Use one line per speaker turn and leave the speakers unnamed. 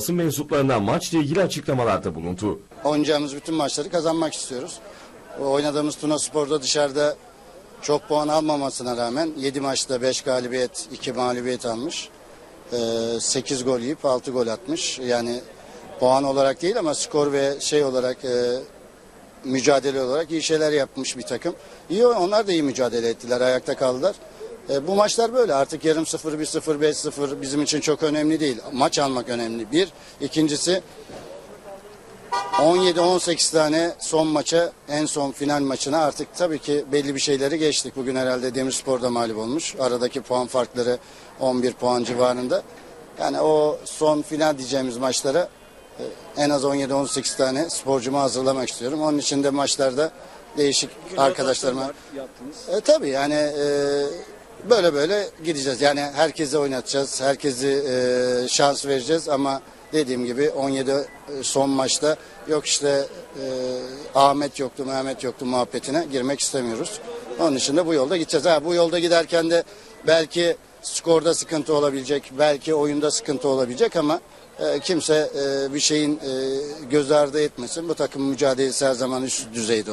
basın mensuplarına maçla ilgili açıklamalarda bulundu.
Oynayacağımız bütün maçları kazanmak istiyoruz. Oynadığımız Tuna Spor'da dışarıda çok puan almamasına rağmen 7 maçta 5 galibiyet, 2 mağlubiyet almış. 8 gol yiyip 6 gol atmış. Yani puan olarak değil ama skor ve şey olarak e, mücadele olarak iyi şeyler yapmış bir takım. İyi onlar da iyi mücadele ettiler, ayakta kaldılar. E, bu maçlar böyle artık yarım 0 1 0 5 0 bizim için çok önemli değil. Maç almak önemli. Bir, ikincisi 17-18 tane son maça en son final maçına artık tabii ki belli bir şeyleri geçtik. Bugün herhalde Demirspor'da mağlup olmuş. Aradaki puan farkları 11 puan civarında. Yani o son final diyeceğimiz maçlara e, en az 17-18 tane sporcumu hazırlamak istiyorum. Onun için de maçlarda değişik arkadaşlarıma
yaptınız.
e, tabii yani e, böyle böyle gideceğiz. Yani herkese oynatacağız. Herkesi e, şans vereceğiz ama dediğim gibi 17 e, son maçta yok işte e, Ahmet yoktu, Mehmet yoktu muhabbetine girmek istemiyoruz. Onun için de bu yolda gideceğiz. Ha, bu yolda giderken de belki skorda sıkıntı olabilecek, belki oyunda sıkıntı olabilecek ama e, kimse e, bir şeyin e, göz ardı etmesin. Bu takım mücadelesi her zaman üst düzeyde